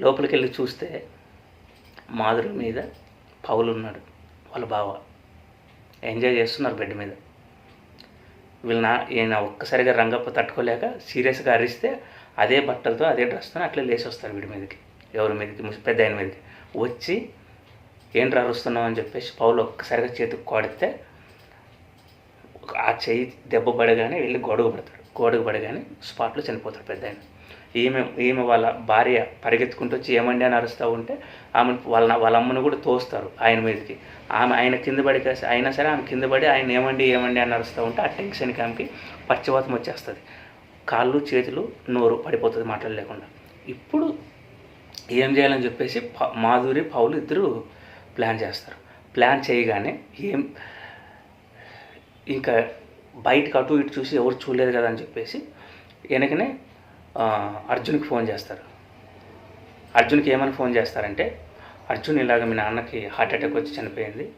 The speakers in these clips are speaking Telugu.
లోపలికి వెళ్ళి చూస్తే మాధురి మీద పౌలు ఉన్నాడు వాళ్ళ బావ. ఎంజాయ్ చేస్తున్నారు బెడ్ మీద. వీళ్ళ నా ఈయన ఒక్కసారిగా రంగప్ప తట్టుకోలేక సీరియస్గా అరిస్తే అదే బట్టలతో అదే డ్రెస్తో అట్లా లేచి వస్తారు వీడి మీదకి ఎవరి మీదకి పెద్ద ఆయన మీదకి. వచ్చి ఏంట్రా అరుస్తున్నావు? అని చెప్పేసి పౌలు ఒక్కసారిగా చేతికి కొడితే ఆ చెయ్యి దెబ్బ పడగానే వెళ్ళి గొడుగు పడతాడు. గొడవ పడగానే స్పాట్లో చనిపోతాడు పెద్ద ఆయన. ఈమె ఈమె వాళ్ళ భార్య పరిగెత్తుకుంటూ వచ్చి ఏమండి అని అరుస్తూ ఉంటే ఆమె వాళ్ళ వాళ్ళ అమ్మను కూడా తోస్తారు ఆయన మీదకి. ఆమె ఆయన కింద పడి అయినా సరే ఆమె కింద పడి ఆయన ఏమండి ఏమండి అని అరుస్తూ ఉంటే ఆ టెన్షన్కి ఆమెకి పచ్చవాతం వచ్చేస్తుంది. కాళ్ళు చేతులు నోరు పడిపోతుంది మాట్లాడలేకుండా ఇప్పుడు ఏం చేయాలని చెప్పేసి ప- మాధురి పౌలు ఇద్దరు ప్లాన్ చేస్తారు. ప్లాన్ చేయగానే ఏం ఇంకా బయటకు అటు ఇటు చూసి ఎవరు చూడలేదు కదా అని చెప్పేసి వెనకనే అర్జున్కి ఫోన్ చేస్తారు. అర్జున్కి ఏమని ఫోన్ చేస్తారంటే అర్జున్ ఇలాగ మీ నాన్నకి హార్ట్ అటాక్ వచ్చి చనిపోయింది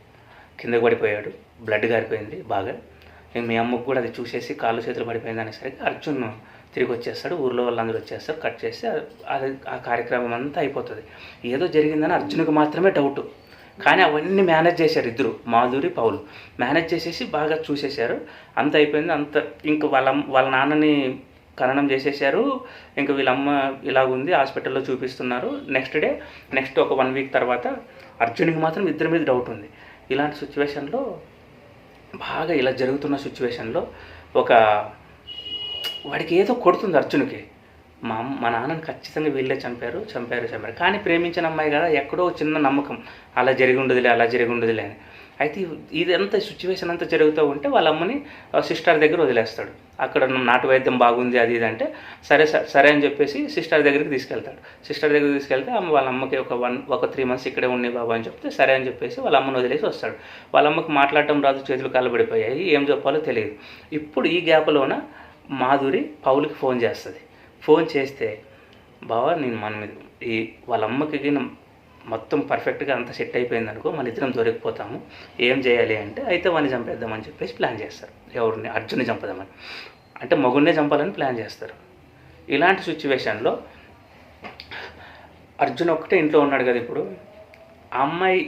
కింద పడిపోయాడు బ్లడ్ గారిపోయింది బాగా. ఇంక మీ అమ్మకు కూడా అది చూసేసి కాళ్ళు చేతులు పడిపోయింది అనేసరికి అర్జున్ తిరిగి వచ్చేస్తాడు ఊర్లో వాళ్ళందరూ వచ్చేస్తారు కట్ చేసి అది ఆ కార్యక్రమం అంతా అయిపోతుంది. ఏదో జరిగిందని అర్జున్కి మాత్రమే డౌట్. కానీ అవన్నీ మేనేజ్ చేశారు ఇద్దరు మాధురి పౌలు. మేనేజ్ చేసేసి బాగా చూసేశారు. అంత అయిపోయింది అంత ఇంక వాళ్ళ వాళ్ళ నాన్నని ఖననం చేసేసారు. ఇంకా వీళ్ళమ్మ ఇలాగుంది హాస్పిటల్లో చూపిస్తున్నారు. నెక్స్ట్ డే నెక్స్ట్ ఒక వన్ వీక్ తర్వాత అర్జున్కి మాత్రం ఇద్దరి మీద డౌట్ ఉంది. ఇలాంటి సిచ్యువేషన్లో బాగా ఇలా జరుగుతున్న సిచ్యువేషన్లో ఒక వాడికి ఏదో కొడుతుంది అర్జున్కి. మా మా నాన్నని ఖచ్చితంగా వీళ్ళే చంపారు చంపారు చంపారు. కానీ ప్రేమించిన అమ్మాయి కదా ఎక్కడో చిన్న నమ్మకం. అలా జరిగి ఉండదులే అలా జరిగి ఉండదులే అని. అయితే ఇదంతా సిచ్యువేషన్ అంతా జరుగుతూ ఉంటే వాళ్ళ అమ్మని సిస్టర్ దగ్గర వదిలేస్తాడు. అక్కడ నాటు వైద్యం బాగుంది అది ఇది అంటే సరే సరే అని చెప్పేసి సిస్టర్ దగ్గరికి తీసుకెళ్తాడు. సిస్టర్ దగ్గరికి తీసుకెళ్తే ఆమె వాళ్ళ అమ్మకి ఒక వన్ ఒక త్రీ మంత్స్ ఇక్కడే ఉండే బాబు అని చెప్తే సరే అని చెప్పేసి వాళ్ళ అమ్మని వదిలేసి వస్తాడు. వాళ్ళ అమ్మకి మాట్లాడటం రాదు చేతులు కాళ్ళు ఏం చెప్పాలో తెలియదు. ఇప్పుడు ఈ గ్యాప్లోన మాధురి పౌలకి ఫోన్ చేస్తుంది. ఫోన్ చేస్తే బావా నేను మన మీద ఈ వాళ్ళ అమ్మకి మొత్తం పర్ఫెక్ట్గా అంత సెట్ అయిపోయింది అనుకో మన ఇద్దరం దొరికిపోతాము ఏం చేయాలి అంటే అయితే వాడిని చంపేద్దామని చెప్పేసి ప్లాన్ చేస్తారు. ఎవరిని? అర్జున్ని చంపదామని అంటే మగున్నే చంపాలని ప్లాన్ చేస్తారు. ఇలాంటి సిచ్యువేషన్లో అర్జున్ ఒక్కటే ఇంట్లో ఉన్నాడు కదా ఇప్పుడు. ఆ అమ్మాయి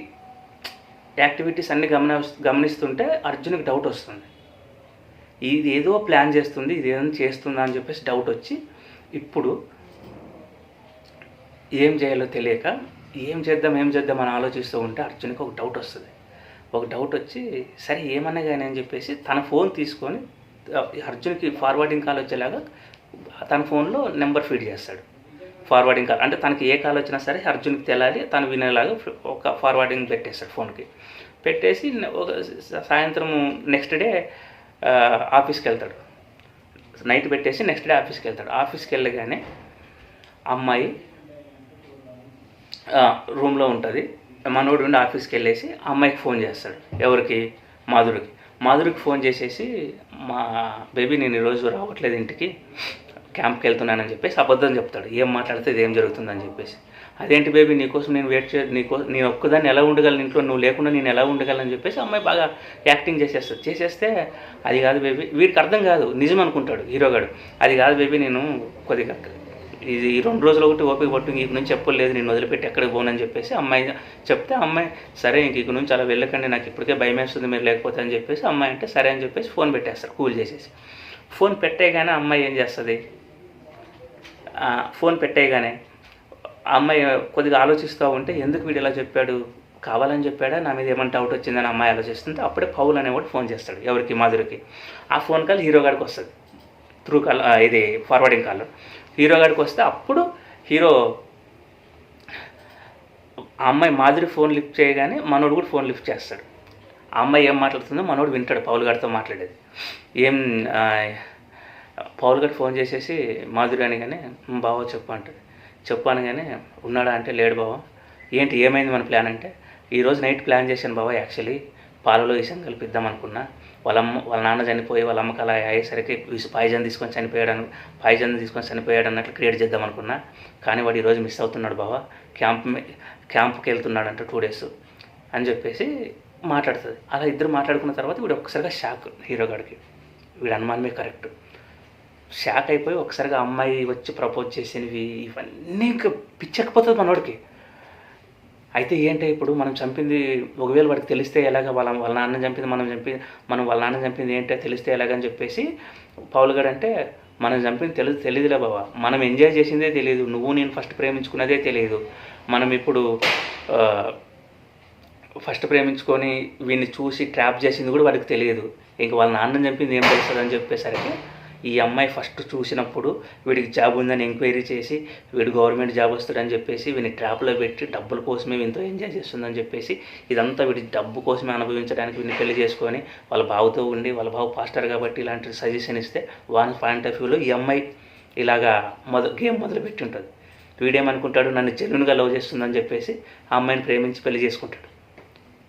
యాక్టివిటీస్ అన్ని గమన గమనిస్తుంటే అర్జున్కి డౌట్ వస్తుంది. ఇది ఏదో ప్లాన్ చేస్తుంది ఇది ఏదో చేస్తుందా అని చెప్పేసి డౌట్ వచ్చి ఇప్పుడు ఏం చేయాలో తెలియక ఏం చేద్దాం ఏం చేద్దాం అని ఆలోచిస్తూ ఉంటే అర్జున్కి ఒక డౌట్ వస్తుంది. ఒక డౌట్ వచ్చి సరే ఏమన్నా కానీ అని చెప్పేసి తన ఫోన్ తీసుకొని అర్జున్కి ఫార్వర్డింగ్ కాల్ వచ్చేలాగా తన ఫోన్లో నెంబర్ ఫీడ్ చేస్తాడు. ఫార్వర్డింగ్ కాల్ అంటే తనకి ఏ కాల్ వచ్చినా సరే అర్జున్కి తెలాలి తను వినేలాగా ఒక ఫార్వర్డింగ్ పెట్టేస్తాడు ఫోన్కి పెట్టేసి ఒక సాయంత్రం నెక్స్ట్ డే ఆఫీస్కి వెళ్తాడు. నైట్ పెట్టేసి నెక్స్ట్ డే ఆఫీస్కి వెళ్తాడు. ఆఫీస్కి వెళ్ళగానే అమ్మాయి రూమ్లో ఉంటుంది. మనోడు ఉండి ఆఫీస్కి వెళ్ళేసి ఆ అమ్మాయికి ఫోన్ చేస్తాడు. ఎవరికి? మాధురికి. మాధురికి ఫోన్ చేసేసి మా బేబీ నేను ఈరోజు రావట్లేదు ఇంటికి. క్యాంప్కి వెళ్తున్నానని చెప్పేసి అబద్ధం చెప్తాడు. ఏం మాట్లాడితే ఇది ఏం జరుగుతుందని చెప్పేసి. అదేంటి బేబీ నీకోసం నేను వెయిట్ చే నీకో నేను ఒక్కదాన్ని ఎలా ఉండగలను ఇంట్లో? నువ్వు లేకుండా నేను ఎలా ఉండగలను? చెప్పేసి అమ్మాయి బాగా యాక్టింగ్ చేసేస్తుంది. చేసేస్తే అది కాదు బేబీ వీడికి అర్థం కాదు. నిజం అనుకుంటాడు హీరోగాడు. అది కాదు బేబీ నేను కొద్దిగా ఇది ఈ రెండు రోజులు ఒకటి ఓపిక పట్టు ఇంక నుంచి చెప్పలేదు నేను వదిలిపెట్టి ఎక్కడికి పోనని చెప్పేసి అమ్మాయి చెప్తే అమ్మాయి సరే ఇంక ఇక నుంచి అలా వెళ్ళకండి నాకు ఇప్పటికే భయం వేస్తుంది మీరు లేకపోతే అని చెప్పేసి అమ్మాయి అంటే సరే అని చెప్పేసి ఫోన్ పెట్టేస్తారు కూల్ చేసేసి. ఫోన్ పెట్టేయగానే అమ్మాయి ఏం చేస్తుంది? ఫోన్ పెట్టేయగానే ఆ అమ్మాయి కొద్దిగా ఆలోచిస్తూ ఉంటే ఎందుకు వీడు ఇలా చెప్పాడు? కావాలని చెప్పాడా? నా మీద ఏమైనా డౌట్ వచ్చిందని అమ్మాయి ఆలోచిస్తుంది అప్పుడే పౌల్ అనేవాడు ఫోన్ చేస్తాడు ఎవరికి? మాధురికి. ఆ ఫోన్ కాల్ హీరో గారికి వస్తుంది. త్రూ కాల్ ఇది ఫార్వర్డింగ్ కాల్. హీరో గారికి వస్తే అప్పుడు హీరో ఆ అమ్మాయి మాధురి ఫోన్ లిఫ్ట్ చేయగానే మనోడు కూడా ఫోన్ లిఫ్ట్ చేస్తాడు. ఆ అమ్మాయి ఏం మాట్లాడుతుందో మనోడు వింటాడు పౌల్ గారితో మాట్లాడేది. ఏం పౌల్ గారు ఫోన్ చేసేసి మాధురి అనగానే "ఉమ్, బావ చెప్పు అంటాడు. చెప్పు అనగానే ఉన్నాడా అంటే లేడు బావ. ఏంటి ఏమైంది మన ప్లాన్ అంటే? ఈరోజు నైట్ ప్లాన్ చేశాను బావ యాక్చువల్లీ. పాలలో విషయం కలిపిద్దాం అనుకున్నా. వాళ్ళమ్మ వాళ్ళ నాన్న చనిపోయి వాళ్ళ అమ్మకి అలా అయ్యేసరికి విష పాయిజన్ తీసుకొని చనిపోయాడు పాయిజన్ తీసుకొని చనిపోయాడు అన్నట్లు క్రియేట్ చేద్దాం అనుకున్నా. కానీ వాడు ఈరోజు మిస్ అవుతున్నాడు బావా. క్యాంప్ క్యాంప్కి వెళ్తున్నాడు అంటే టూ డేస్ అని చెప్పేసి మాట్లాడుతుంది. అలా ఇద్దరు మాట్లాడుకున్న తర్వాత వీడు ఒక్కసారిగా షాక్ హీరోగాడికి వీడు అనుమానమే కరెక్ట్. షాక్ అయిపోయి ఒకసారిగా అమ్మాయి వచ్చి ప్రపోజ్ చేసినవి ఇవన్నీ ఇంకా పిచ్చకపోతుంది మనోడికి. అయితే ఏంటంటే ఇప్పుడు మనం చంపింది ఒకవేళ వాడికి తెలిస్తే ఎలాగ వాళ్ళ వాళ్ళ నాన్న చంపింది మనం చంపి మనం వాళ్ళ నాన్న చంపింది ఏంటో తెలిస్తే ఎలాగని చెప్పేసి పౌల్ అంటే మనం చంపింది తెలియదు తెలియదులే బాబా మనం ఎంజాయ్ చేసిందే తెలియదు నువ్వు నేను ఫస్ట్ ప్రేమించుకున్నదే తెలియదు మనం ఇప్పుడు ఫస్ట్ ప్రేమించుకొని వీడిని చూసి ట్రాప్ చేసింది కూడా వాడికి తెలియదు. ఇంక వాళ్ళ నాన్న చంపింది ఏం తెలుస్తుంది అని చెప్పేసరికి ఈ అమ్మాయి ఫస్ట్ చూసినప్పుడు వీడికి జాబ్ ఉందని ఎంక్వైరీ చేసి వీడు గవర్నమెంట్ జాబ్ వస్తాడని చెప్పేసి వీని ట్రాప్లో పెట్టి డబ్బుల కోసమే వీనితో ఎంజాయ్ చేస్తుందని చెప్పేసి ఇదంతా వీడి డబ్బు కోసమే అనుభవించడానికి వీడిని పెళ్ళి చేసుకొని వాళ్ళ బావుతో ఉండి వాళ్ళ బావు పాస్టర్ కాబట్టి ఇలాంటి సజెషన్ ఇస్తే వాని పాయింట్ ఆఫ్ వ్యూలో ఈ అమ్మాయి ఇలాగా మొదలు గేమ్ మొదలుపెట్టి ఉంటుంది వీడేమనుకుంటాడు నన్ను జెన్యున్గా లవ్ చేస్తుందని చెప్పేసి ఆ అమ్మాయిని ప్రేమించి పెళ్ళి చేసుకుంటాడు.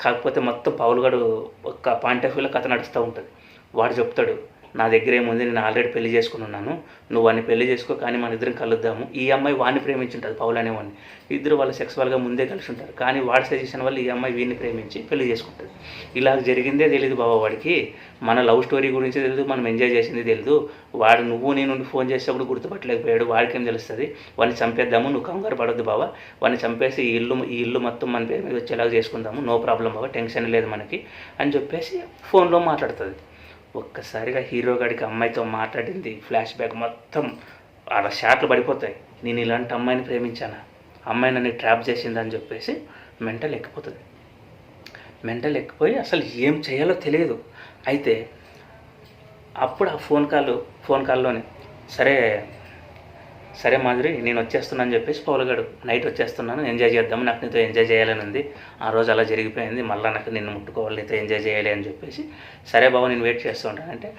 కాకపోతే మొత్తం పౌలుగాడు ఒక పాయింట్ ఆఫ్ వ్యూలో కథ నడుస్తూ ఉంటుంది. వాడు చెప్తాడు నా దగ్గర ఏముంది? నేను ఆల్రెడీ పెళ్ళి చేసుకుని ఉన్నాను. నువ్వు వాడిని పెళ్ళి చేసుకో కానీ మన ఇద్దరం కలుద్దాము. ఈ అమ్మాయి వాడిని ప్రేమించుంటుంది పౌల్ అనేవాడిని. ఇద్దరు వాళ్ళు సెక్సువల్గా ముందే కలిసి ఉంటారు కానీ వాడి సజెషన్ వల్ల ఈ అమ్మాయి వీడిని ప్రేమించి పెళ్ళి చేసుకుంటుంది. ఇలా జరిగిందే తెలియదు బాబా వాడికి. మన లవ్ స్టోరీ గురించి తెలియదు మనం ఎంజాయ్ చేసింది తెలియదు వాడు నువ్వు నేను ఫోన్ చేసేప్పుడు గుర్తుపట్టలేకపోయాడు. వాడికి ఏం తెలుస్తుంది? వాడిని చంపేద్దాము నువ్వు కంగారు పడొద్దు బాబా. వాడిని చంపేసి ఈ ఇల్లు ఈ ఇల్లు మొత్తం మన పేరు మీద వచ్చేలాగా చేసుకుందాము. నో ప్రాబ్లం బాబా టెన్షన్ లేదు మనకి అని చెప్పేసి ఫోన్లో మాట్లాడుతుంది. ఒక్కసారిగా హీరో గడికి అమ్మాయితో మాట్లాడింది. ఫ్లాష్ బ్యాక్ మొత్తం అలా షాట్లు పడిపోతాయి. నేను ఇలాంటి అమ్మాయిని ప్రేమించానా? అమ్మాయి నన్ను ట్రాప్ చేసిందని చెప్పేసి మెంటల్ ఎక్కిపోతుంది. మెంటల్ ఎక్కిపోయి అసలు ఏం చేయాలో తెలియదు. అయితే అప్పుడు ఆ ఫోన్ కాల్ ఫోన్ కాల్లోనే సరే సరే మాదిరి నేను వచ్చేస్తున్నాను చెప్పేసి పౌలగాడు నైట్ వచ్చేస్తున్నాను ఎంజాయ్ చేద్దాము నాకు నీతో ఎంజాయ్ చేయాలని ఉంది. ఆ రోజు అలా జరిగిపోయింది మళ్ళీ నాకు నిన్ను ముట్టుకోవాలి నీతో ఎంజాయ్ చేయాలి అని చెప్పేసి. సరే బాబు నేను వెయిట్ చేస్తూ ఉంటాను అంటే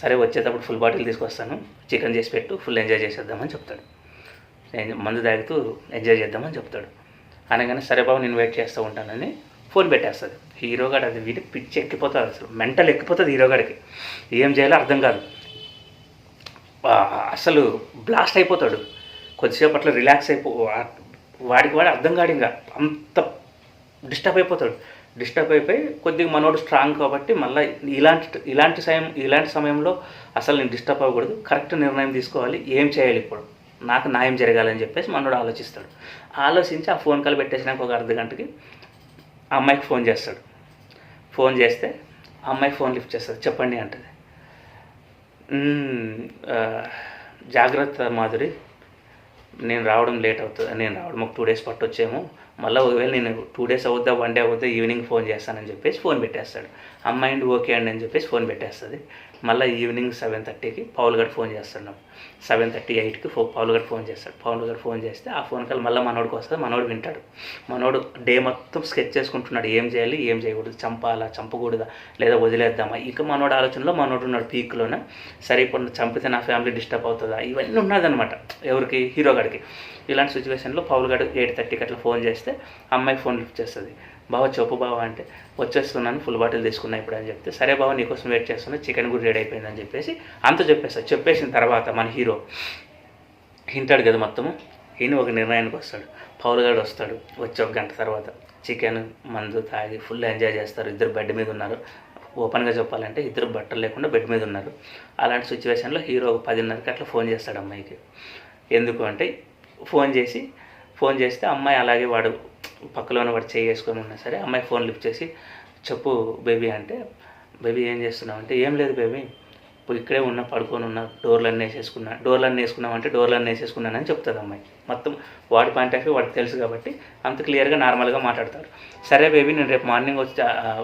సరే వచ్చేటప్పుడు ఫుల్ బాటిల్ తీసుకొస్తాను చికెన్ చేసి పెట్టు ఫుల్ ఎంజాయ్ చేసేద్దామని చెప్తాడు. మందు తాగుతూ ఎంజాయ్ చేద్దామని చెప్తాడు. అనగానే సరే బాబు నేను వెయిట్ చేస్తూ ఉంటానని ఫోన్ పెట్టేస్తుంది హీరోగాడు అది వీడి పిచ్చి ఎక్కిపోతుంది అసలు మెంటల్ ఎక్కిపోతుంది హీరోగాడికి. ఏం చేయాలో అర్థం కాదు. అసలు బ్లాస్ట్ అయిపోతాడు. కొద్దిసేపట్లో రిలాక్స్ అయిపో వాడికి వాడు అర్థం కాడు ఇంకా. అంత డిస్టర్బ్ అయిపోతాడు. డిస్టర్బ్ అయిపోయి కొద్దిగా మనోడు స్ట్రాంగ్ కాబట్టి మళ్ళీ ఇలాంటి ఇలాంటి సమయం ఇలాంటి సమయంలో అసలు నేను డిస్టర్బ్ అవ్వకూడదు. కరెక్ట్ నిర్ణయం తీసుకోవాలి. ఏం చేయాలి ఇప్పుడు? నాకు న్యాయం జరగాలని చెప్పేసి మనోడు ఆలోచిస్తాడు. ఆలోచించి ఆ ఫోన్ కాల్ పెట్టేసినాక ఒక అర్ధ గంటకి అమ్మాయికి ఫోన్ చేస్తాడు. ఫోన్ చేస్తే అమ్మాయి ఫోన్ లిఫ్ట్ చేస్తాడు. చెప్పండి అంటది. జాగ్రత్త మాధురి. నేను రావడం లేట్ అవుతుంది నేను రావడం ఒక టూ డేస్ పట్టొచ్చేమో. మళ్ళీ ఒకవేళ నేను టూ డేస్ అవుద్దా వన్ డే అవుద్దా ఈవినింగ్ ఫోన్ చేస్తానని చెప్పేసి ఫోన్ పెట్టేస్తాడు. అమ్మాయి ఓకే అండి అని చెప్పేసి ఫోన్ పెట్టేస్తుంది. మళ్ళీ ఈవినింగ్ సెవెన్ థర్టీకి పౌల్ ఫోన్ చేస్తాడు. నాకు సెవెన్ థర్టీ ఎయిట్కి ఫో పౌల్ ఫోన్ చేస్తాడు. పౌల్ ఫోన్ చేస్తే ఆ ఫోన్ కాల్ మళ్ళీ మనోడికి వస్తుంది మనోడు వింటాడు. మనోడు డే మొత్తం స్కెచ్ చేసుకుంటున్నాడు. ఏం చేయాలి ఏం చేయకూడదు చంపాలా చంపకూడదా లేదా వదిలేద్దామా? ఇంకా మనోడు ఆలోచనలో మనోడు ఉన్నాడు పీక్లోనే సరే ఇప్పుడు చంపితే నా ఫ్యామిలీ డిస్టర్బ్ అవుతుందా? ఇవన్నీ ఉన్నదన్నమాట ఎవరికి? హీరోగాడికి ఇలాంటి సిచ్యువేషన్లో పౌల్ గడు ఎయిట్ థర్టీకి అట్లా ఫోన్ చేస్తే అమ్మాయి ఫోన్ లిఫ్ట్ చేస్తుంది. బావ చెప్పు బావ అంటే వచ్చేస్తున్నాను ఫుల్ బాటిల్ తీసుకున్నా ఇప్పుడు అని చెప్తే సరే బావ నీకోసం వెయిట్ చేస్తున్నా చికెన్ కూడా రెడీ అయిపోయిందని చెప్పేసి అంత చెప్పేస్తాడు చెప్పేసిన తర్వాత మన హీరో వింటాడు కదా మొత్తము ఈయన ఒక నిర్ణయానికి వస్తాడు. పౌల్ గారు వస్తాడు వచ్చి ఒక గంట తర్వాత చికెన్ మందు తాగి ఫుల్ ఎంజాయ్ చేస్తారు. ఇద్దరు బెడ్ మీద ఉన్నారు. ఓపెన్గా చెప్పాలంటే ఇద్దరు బట్టలు లేకుండా బెడ్ మీద ఉన్నారు. అలాంటి సిచ్యువేషన్లో హీరో ఒక పదిన్నరకి అట్లా ఫోన్ చేస్తాడు అమ్మాయికి. ఎందుకు అంటే ఫోన్ చేసి ఫోన్ చేస్తే అమ్మాయి అలాగే వాడు పక్కలోనే వాడు చేసుకొని వేసుకొని ఉన్నా సరే అమ్మాయి ఫోన్ లిఫ్ట్ చేసి చెప్పు బేబీ అంటే బేబీ ఏం చేస్తున్నావు? అంటే ఏం లేదు బేబీ ఇప్పుడు ఇక్కడే ఉన్నా పడుకొని ఉన్నా డోర్లన్నీ వేసేసుకున్నా డోర్లన్నీ వేసుకున్నామంటే డోర్లన్నీ అంటే వేసేసుకున్నానని చెప్తుంది అమ్మాయి. మొత్తం వాడి పాయింట్ ఆఫ్ వ్యూ వాడికి తెలుసు కాబట్టి అంత క్లియర్గా నార్మల్గా మాట్లాడతారు. సరే బేబీ నేను రేపు మార్నింగ్ వచ్చి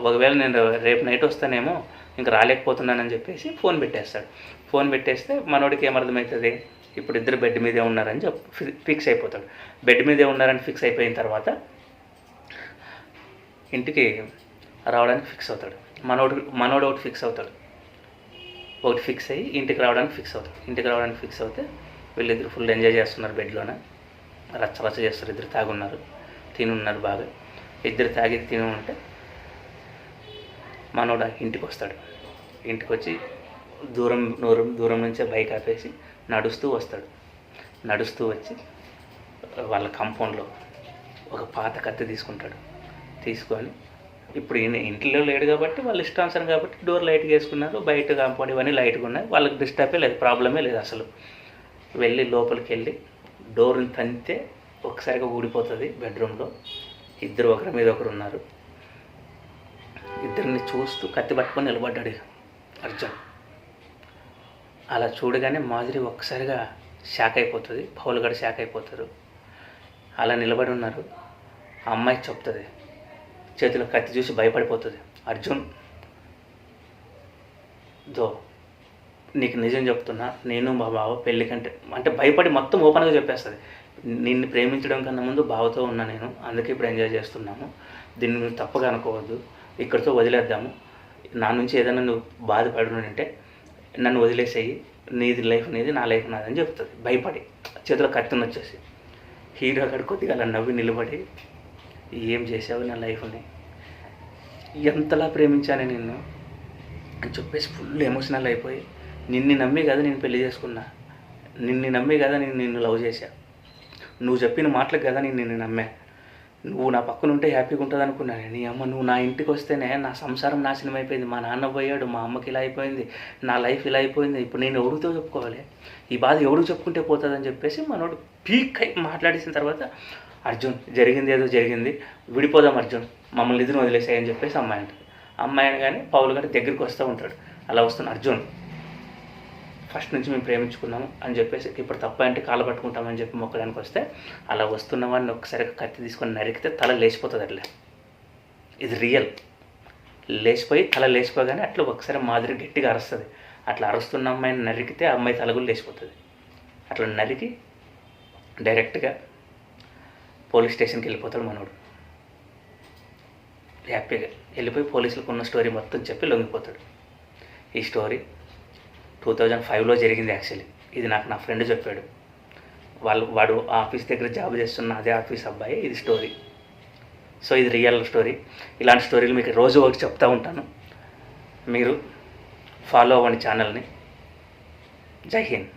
ఒకవేళ నేను రేపు నైట్ వస్తానేమో ఇంకా రాలేకపోతున్నానని చెప్పేసి ఫోన్ పెట్టేస్తాడు. ఫోన్ పెట్టేస్తే మనోడికి ఏమర్థమవుతుంది? ఇప్పుడు ఇద్దరు బెడ్ మీదే ఉన్నారని చెప్పి ఫిక్స్ అయిపోతాడు. బెడ్ మీదే ఉన్నారని ఫిక్స్ అయిపోయిన తర్వాత ఇంటికి రావడానికి ఫిక్స్ అవుతాడు. మనోడు మనోడు ఒకటి ఫిక్స్ అవుతాడు. ఒకటి ఫిక్స్ అయ్యి ఇంటికి రావడానికి ఫిక్స్ అవుతాడు. ఇంటికి రావడానికి ఫిక్స్ అవుతే వీళ్ళిద్దరు ఫుల్ ఎంజాయ్ చేస్తున్నారు బెడ్లోనే. రచ్చ రచ్చ చేస్తారు. ఇద్దరు తాగున్నారు. తినున్నారు బాగా. ఇద్దరు తాగి తిని ఉంటే మనోడు ఇంటికి వస్తాడు ఇంటికి వచ్చి దూరం దూరం దూరం నుంచే బైక్ ఆపేసి నడుస్తూ వస్తాడు. నడుస్తూ వచ్చి వాళ్ళ కంపౌండ్లో ఒక పాత కత్తి తీసుకుంటాడు. తీసుకొని ఇప్పుడు ఈయన ఇంట్లో లేడు కాబట్టి వాళ్ళు ఇష్టాంశం కాబట్టి డోర్ లైట్గా వేసుకున్నారు. బయట కాంపౌండ్ ఇవన్నీ లైట్గా ఉన్నాయి. వాళ్ళకి డిస్టర్బే లేదు ప్రాబ్లమే లేదు అసలు. వెళ్ళి లోపలికి వెళ్ళి డోర్ని తంతే ఒకసారిగా ఊడిపోతుంది బెడ్రూమ్లో. ఇద్దరు ఒకరి మీద ఒకరు ఉన్నారు. ఇద్దరిని చూస్తూ కత్తి పట్టుకొని నిలబడ్డాడు అర్జున్. అలా చూడగానే మాధురి ఒక్కసారిగా షాక్ అయిపోతుంది. పౌలు గడ షాక్ అయిపోతారు. అలా నిలబడి ఉన్నారు. ఆ అమ్మాయి చెప్తుంది. చేతిలో కత్తి చూసి భయపడిపోతుంది. అర్జున్ దో నీకు నిజం చెప్తున్నా. నేను మా బావ పెళ్ళి కంటే అంటే భయపడి మొత్తం ఓపెన్గా చెప్పేస్తుంది. నిన్ను ప్రేమించడం కన్నా ముందు బావతో ఉన్నా నేను. అందుకే ఇప్పుడు ఎంజాయ్ చేస్తున్నాము. దీన్ని నువ్వు తప్పగా అనుకోవద్దు. ఇక్కడితో వదిలేద్దాము. నా నుంచి ఏదైనా నువ్వు బాధపడునంటే నన్ను వదిలేసేయి నీది లైఫ్ నీది నా లైఫ్ నాదని చెప్తుంది. భయపడి చేతిలో కత్తిని వచ్చేసి. హీరో అక్కడ కొద్దిగా అలా నవ్వి నిలబడి ఏం చేసావు నా లైఫ్ని? ఎంతలా ప్రేమించాను నిన్ను? అని చెప్పేసి ఫుల్ ఎమోషనల్ అయిపోయి నిన్ను నమ్మి కదా నేను పెళ్ళి చేసుకున్నా. నిన్ను నమ్మి కదా నేను నిన్ను లవ్ చేశా. నువ్వు చెప్పిన మాటలకు కదా నేను నిన్ను నమ్మా. నువ్వు నా పక్కన ఉంటే హ్యాపీగా ఉంటుంది అనుకున్నాను నీ అమ్మ నువ్వు నా ఇంటికి వస్తేనే నా సంసారం నాశనం అయిపోయింది. మా నాన్న పోయాడు మా అమ్మకి ఇలా అయిపోయింది నా లైఫ్ ఇలా అయిపోయింది. ఇప్పుడు నేను ఎవరితో చెప్పుకోవాలి? ఈ బాధ ఎవరు చెప్పుకుంటే పోతుందని చెప్పేసి మనోడు పీక్ అయి మాట్లాడేసిన తర్వాత అర్జున్ జరిగింది ఏదో జరిగింది విడిపోదాం అర్జున్ మమ్మల్ని ఇద్దరు వదిలేసాయని చెప్పేసి అమ్మాయి అంటుంది. అమ్మాయి కానీ పావులు గారి దగ్గరికి వస్తూ ఉంటాడు. అలా వస్తున్న అర్జున్ ఫస్ట్ నుంచి మేము ప్రేమించుకున్నాము అని చెప్పేసి ఇప్పుడు తప్ప అంటే కాలు పట్టుకుంటామని చెప్పి మొక్కడానికి వస్తే అలా వస్తున్న వాడిని ఒకసారి కత్తి తీసుకొని నరికితే తల లేచిపోతుంది అట్లా ఇది రియల్. లేచిపోయి తల లేచిపోగానే అట్లా ఒకసారి మాదిరి గట్టిగా అరుస్తుంది. అట్లా అరుస్తున్న అమ్మాయిని నరికితే ఆ అమ్మాయి తలగులు లేచిపోతుంది. అట్లా నరికి డైరెక్ట్గా పోలీస్ స్టేషన్కి వెళ్ళిపోతాడు మనోడు. హ్యాపీగా వెళ్ళిపోయి పోలీసులకు ఉన్న స్టోరీ మొత్తం చెప్పి లొంగిపోతాడు. ఈ స్టోరీ టూ థౌజండ్ ఫైవ్లో జరిగింది యాక్చువల్లీ. ఇది నాకు నా ఫ్రెండ్ చెప్పాడు. వాళ్ళు వాడు ఆఫీస్ దగ్గర జాబ్ చేస్తున్న అదే ఆఫీస్ అబ్బాయి ఇది స్టోరీ. సో ఇది రియల్ స్టోరీ. ఇలాంటి స్టోరీలు మీకు రోజు ఒకటి చెప్తూ ఉంటాను. మీరు ఫాలో అవ్వండి ఛానల్ని. జై హింద్.